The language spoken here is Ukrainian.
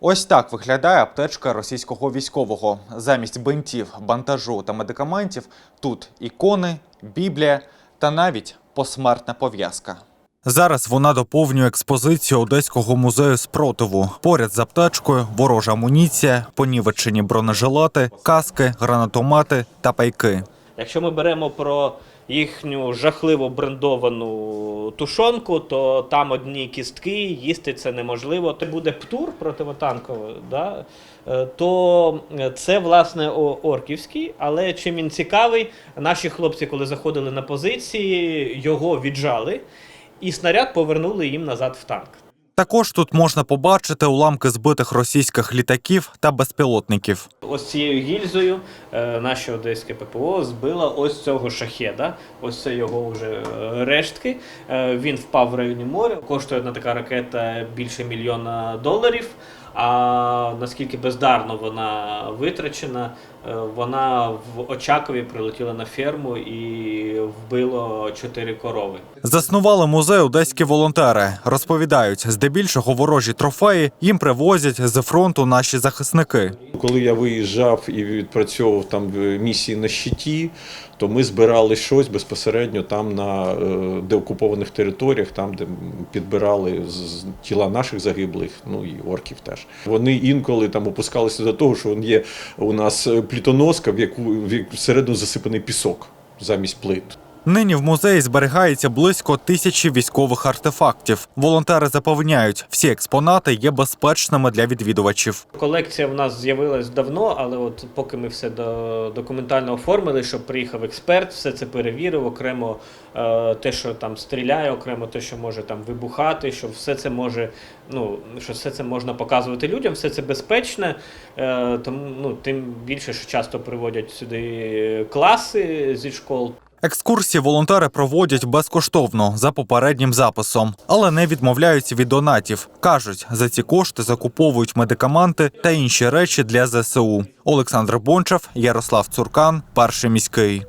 Ось так виглядає аптечка російського військового. Замість бинтів, бантажу та медикаментів тут ікони, біблія та навіть посмертна пов'язка. Зараз вона доповнює експозицію Одеського музею спротиву. Поряд з аптечкою ворожа амуніція, понівечені бронежилети, каски, гранатомети та пайки. Якщо ми беремо про їхню жахливо брендовану тушонку, то там одні кістки, їсти це неможливо. То буде птур противотанковий, да? е, то це власне орківський. Але чим він цікавий, наші хлопці, коли заходили на позиції, його віджали, і снаряд повернули їм назад в танк. Також тут можна побачити уламки збитих російських літаків та безпілотників. Ось цією гільзою е, наше одеське ППО збило ось цього шахеда. Ось це його вже е, рештки. Е, він впав в районі моря. Коштує одна така ракета більше мільйона доларів. А наскільки бездарно вона витрачена, е, вона в Очакові прилетіла на ферму і вбило чотири корови. Заснували музей одеські волонтери. Розповідають, здебільшого ворожі трофеї їм привозять з фронту наші захисники. Коли я виїжджав і відпрацьовував там е, місії на щиті, то ми збирали щось безпосередньо там на е, деокупованих територіях, там де підбирали з- тіла наших загиблих, ну і орків теж. Вони інколи там опускалися до того, що є у нас е, плітоноска, в яку в яку всередину засипаний пісок замість плит. Нині в музеї зберігається близько тисячі військових артефактів. Волонтери запевняють, всі експонати є безпечними для відвідувачів. Колекція в нас з'явилась давно, але от поки ми все до, документально оформили, щоб приїхав експерт, все це перевірив, окремо е, те, що там стріляє, окремо те, що може там вибухати, що все це може, ну що все це можна показувати людям, все це безпечне. Е, тому ну тим більше, що часто приводять сюди класи зі школ. Екскурсії волонтери проводять безкоштовно за попереднім записом, але не відмовляються від донатів. кажуть, за ці кошти закуповують медикаменти та інші речі для ЗСУ. Олександр Бончев, Ярослав Цуркан, перший міський.